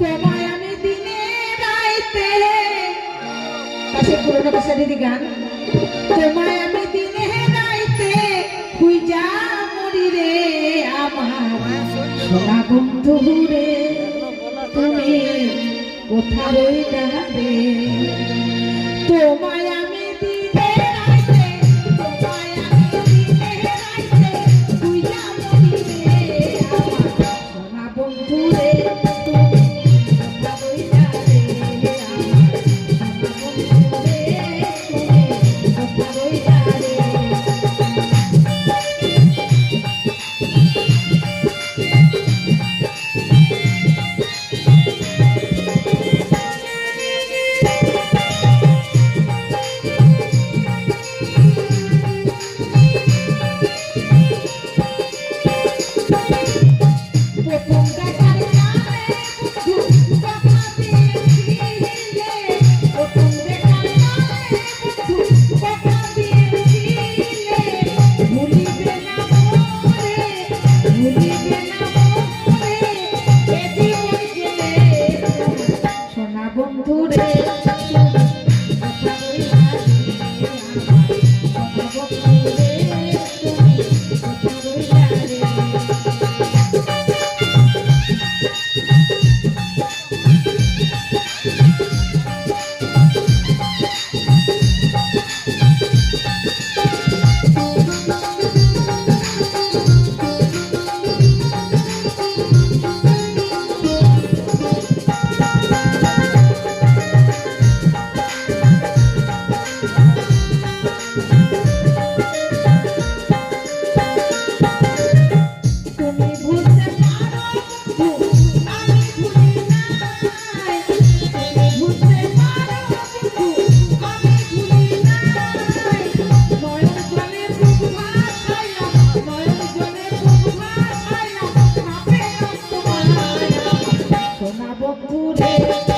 তোমায় আমি দিনে রাইতে। পাশে পুরোনো পাশে দিদি গান। তোমায় আমি দিনে রাইতে খুঁজা মরি রে আমার। সোনা বন্ধু রে, তুমি কোথা রই যাবে মধুরে সাজাবো পুরে।